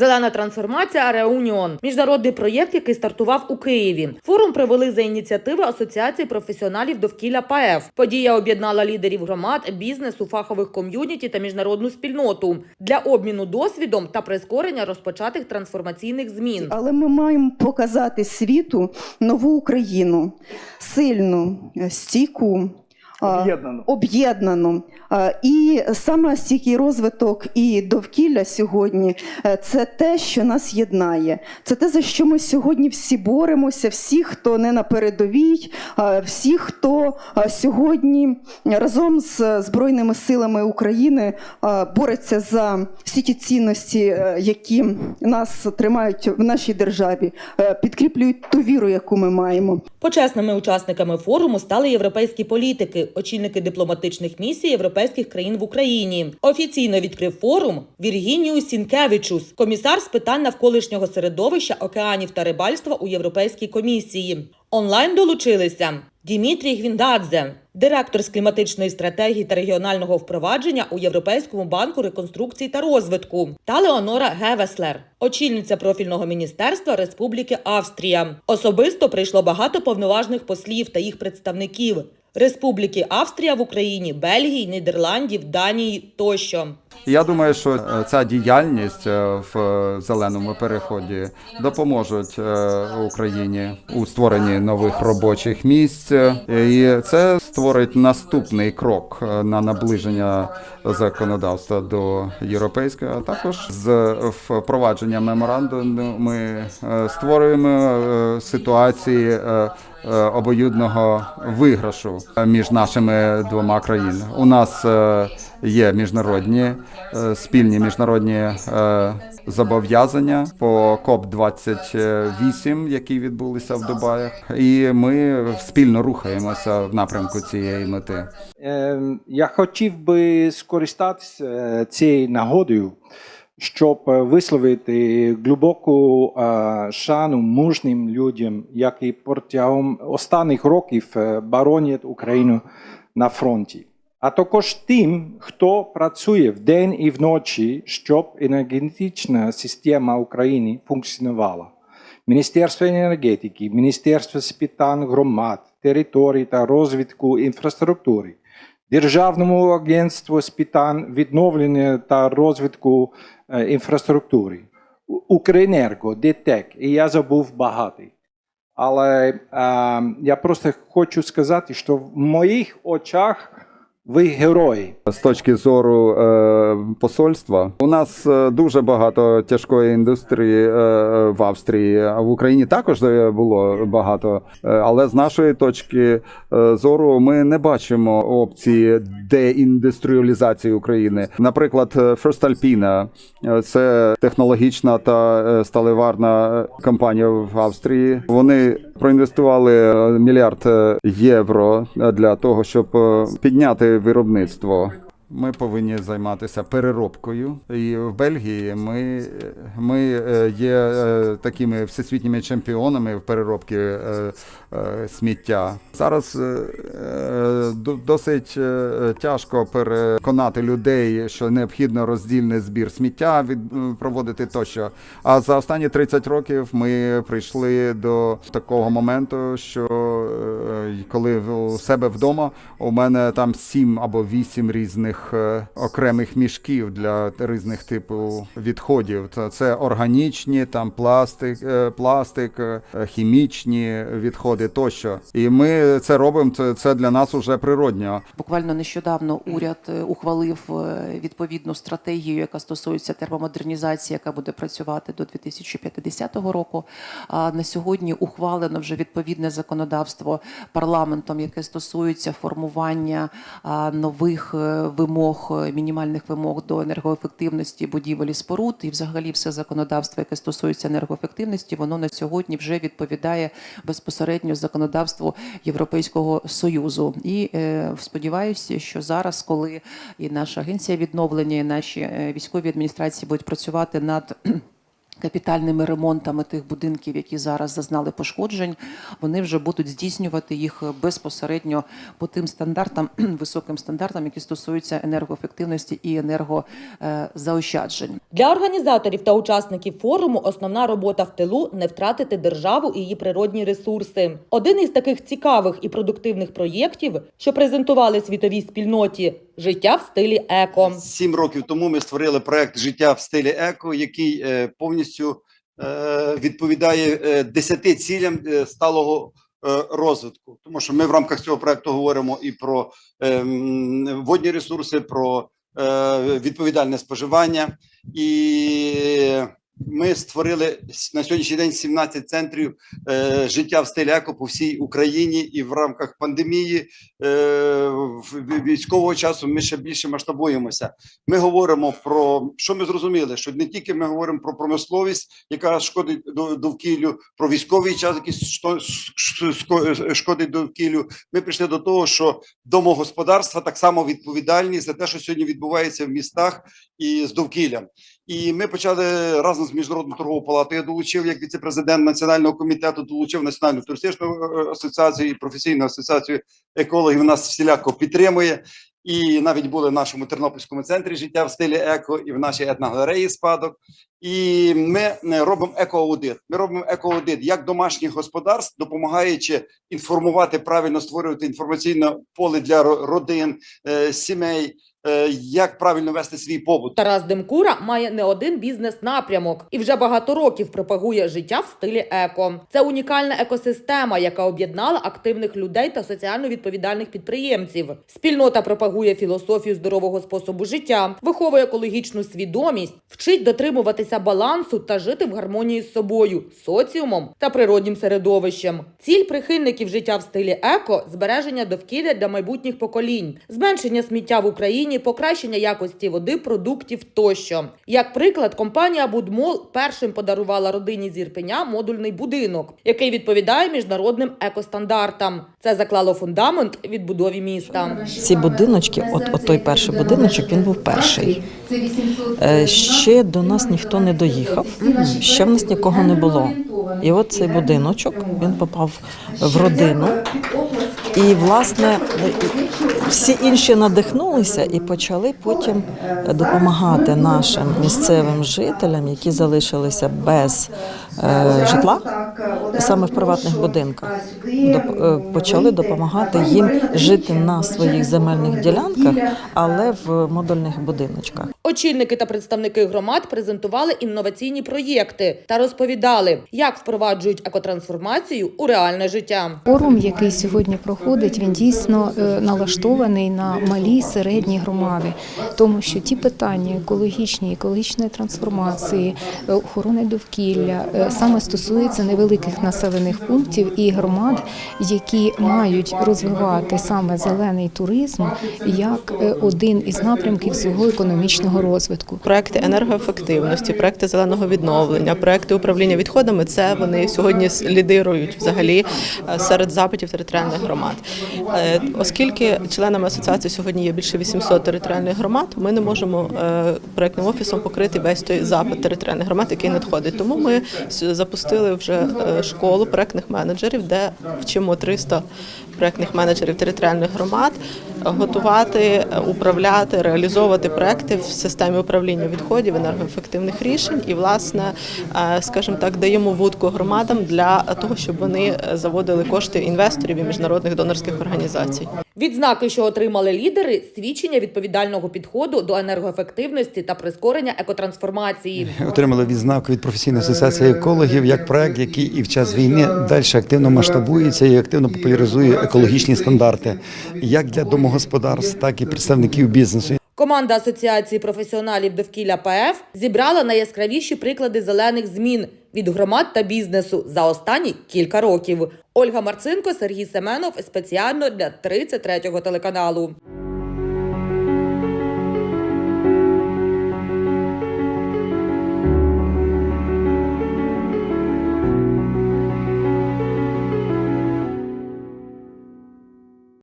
Зелена трансформація Реуніон міжнародний проєкт, який стартував у Києві. Форум провели за ініціативи Асоціації професіоналів довкілля ПАЕФ. Подія об'єднала лідерів громад, бізнесу, фахових ком'юніті та міжнародну спільноту для обміну досвідом та прискорення розпочатих трансформаційних змін. Але ми маємо показати світу нову Україну сильну, стійку. А, Об'єднано. об'єднану. І саме стійкий розвиток і довкілля сьогодні е, це те, що нас єднає. Це те, за що ми сьогодні всі боремося, всі, хто не на передовій, всі, хто сьогодні разом з Збройними силами України бореться за всі ті цінності, е, які нас тримають в нашій державі, е, підкріплюють ту віру, яку ми маємо. Почесними учасниками форуму стали європейські політики, очільники дипломатичних місій європейських країн в Україні. Офіційно відкрив форум Віргініус Сінкевичус, комісар з питань навколишнього середовища, океанів та рибальства у Європейській комісії. Онлайн долучилися Дімітрій Гвіндадзе, директор з кліматичної стратегії та регіонального впровадження у Європейському банку реконструкції та розвитку, та Леонора Гевеслер, очільниця профільного міністерства Республіки Австрія. Особисто прийшло багато повноважних послів та їх представників Республіки Австрія в Україні, Бельгії, Нідерландів, Данії тощо. Я думаю, що е, ця діяльність е, в зеленому переході допоможуть е, Україні у створенні нових робочих місць, і це створить наступний крок на наближення законодавства до європейського. А також з впровадженням меморандуму ми створюємо ситуації. обоюдного виграшу між нашими двома країнами. У нас є міжнародні е, спільні міжнародні е, зобов'язання по КОП 28 які відбулися в Дубаях, і ми спільно рухаємося в напрямку цієї мети. Ем, Я хотів би скористатися е, цією нагодою, щоб висловити глибоку шану мужнім людям, які протягом останніх років боронять Україну на фронті. А також тим, хто працює вдень і вночі, щоб енергетична система України функціонувала. Міністерство енергетики, Міністерство з питань громад, територій та розвитку інфраструктури, Державному агентству з питань відновлення та розвитку е, інфраструктури, Укренерго, ДТЕК, і я забув багато. Але е, я просто хочу сказати, що в моїх очах ви герої. З точки зору е, посольства, у нас е, дуже багато тяжкої індустрії е, в Австрії, а в Україні також е, було багато. Е, але з нашої точки е, зору ми не бачимо опції деіндустріалізації України. Наприклад, е, First Alpina е, – це технологічна та е, сталеварна компанія в Австрії. Вони проінвестували е, мільярд е, євро е, для того, щоб підняти виробництво. Ми повинні займатися переробкою. І в Бельгії ми, ми е, є е, такими всесвітніми чемпіонами в переробці е, сміття. Зараз до- досить тяжко переконати людей, що необхідно роздільний збір сміття від проводити тощо. А за останні 30 років ми прийшли до такого моменту, що коли у себе вдома у мене там 7 або 8 різних е, окремих мішків для різних типів відходів. Це, органічні, там пластик, е, пластик, е, хімічні відходи тощо. І ми це робимо. Це, це для нас уже природньо. Буквально нещодавно уряд е, ухвалив е, відповідну стратегію, яка стосується термомодернізації, яка буде працювати до 2050 року. А на сьогодні ухвалено вже відповідне законодавство парламентом, яке стосується формування нових е, вимог, е, мінімальних вимог до енергоефективності будівель і споруд, і взагалі все законодавство, яке стосується енергоефективності, воно на сьогодні вже відповідає безпосередньо законодавству Європейського союзу. І е, сподіваюся, що зараз, коли і наша агенція відновлення, і наші військові адміністрації будуть працювати над Капітальними ремонтами тих будинків, які зараз зазнали пошкоджень, вони вже будуть здійснювати їх безпосередньо по тим стандартам, високим стандартам, які стосуються енергоефективності і енергозаощаджень. Для організаторів та учасників форуму основна робота в тилу не втратити державу і її природні ресурси. Один із таких цікавих і продуктивних проєктів, що презентували світовій спільноті життя в стилі еко. Сім років тому ми створили проект Життя в стилі еко, який е, повністю е, відповідає е, десяти цілям сталого розвитку. Тому що ми в рамках цього проекту говоримо і про е, водні ресурси, про відповідальне споживання. І ми створили на сьогоднішній день 17 центрів життя в стилі еко по всій Україні, і в рамках пандемії в- військового часу ми ще більше масштабуємося. Ми говоримо про що ми зрозуміли, що не тільки ми говоримо про промисловість, яка шкодить до- довкіллю, про військовий час, який шкодить довкіллю. Ми прийшли до того, що домогосподарства так само відповідальні за те, що сьогодні відбувається в містах і з довкіллям. І ми почали разом з міжнародною торговою палатою. Я долучив як віце-президент національного комітету, долучив національну туристичну е, асоціацію і професійну асоціацію екологів. Нас всіляко підтримує. І навіть були в нашому тернопільському центрі життя в стилі еко, і в нашій етногалереї спадок. І ми е, робимо екоаудит. Ми робимо екоаудит як домашніх господарств, допомагаючи інформувати правильно створювати інформаційне поле для родин, е, сімей, як правильно вести свій побут. Тарас Демкура має не один бізнес-напрямок і вже багато років пропагує життя в стилі еко. Це унікальна екосистема, яка об'єднала активних людей та соціально відповідальних підприємців. Спільнота пропагує філософію здорового способу життя, виховує екологічну свідомість, вчить дотримуватися балансу та жити в гармонії з собою, соціумом та природнім середовищем. Ціль прихильників життя в стилі еко збереження довкілля для майбутніх поколінь, зменшення сміття в Україні, покращення якості води, продуктів тощо. Як приклад, компанія Будмол першим подарувала родині з Ірпеня модульний будинок, який відповідає міжнародним екостандартам. Це заклало фундамент відбудові міста. Ці будиночки, от, от той перший будиночок, він був перший. Е, Ще до нас ніхто не доїхав, ще в нас нікого не було. І от цей будиночок він попав в родину. І, власне, всі інші надихнулися і почали потім допомагати нашим місцевим жителям, які залишилися без е, житла, саме в приватних будинках. Доп- е, почали допомагати їм жити на своїх земельних ділянках, але в модульних будиночках. Очільники та представники громад презентували інноваційні проєкти та розповідали, як впроваджують екотрансформацію у реальне життя. Форум, який сьогодні проходить, він дійсно е, налаштований на малі середні громади, тому що ті питання екологічні, екологічної трансформації, е, охорони довкілля е, саме стосуються невеликих населених пунктів і громад, які мають розвивати саме зелений туризм як один із напрямків свого економічного розвитку. Проекти енергоефективності, проекти зеленого відновлення, проекти управління відходами це вони сьогодні лідирують взагалі е, серед запитів територіальних громад. Е, Оскільки членами асоціації сьогодні є більше 800 територіальних громад, ми не можемо е, проектним офісом покрити весь той запит територіальних громад, який надходить. Тому ми запустили вже школу проектних менеджерів, де вчимо 300 проектних менеджерів територіальних громад готувати, управляти, реалізовувати проекти в системі управління відходів, енергоефективних рішень і, власне, е, скажімо так, даємо вудку громадам для того, щоб вони заводили кошти інвесторів і міжнародних донорських організацій. Відзнаки, що отримали лідери, свідчення відповідального підходу до енергоефективності та прискорення екотрансформації. Отримали відзнаку від професійної асоціації екологів як проект, який і в час війни далі активно масштабується і активно популяризує екологічні стандарти, як для домогосподарств, так і представників бізнесу. Команда Асоціації професіоналів довкілля ПФ зібрала найяскравіші приклади зелених змін від громад та бізнесу за останні кілька років. Ольга Марцинко, Сергій Семенов спеціально для 33-го телеканалу.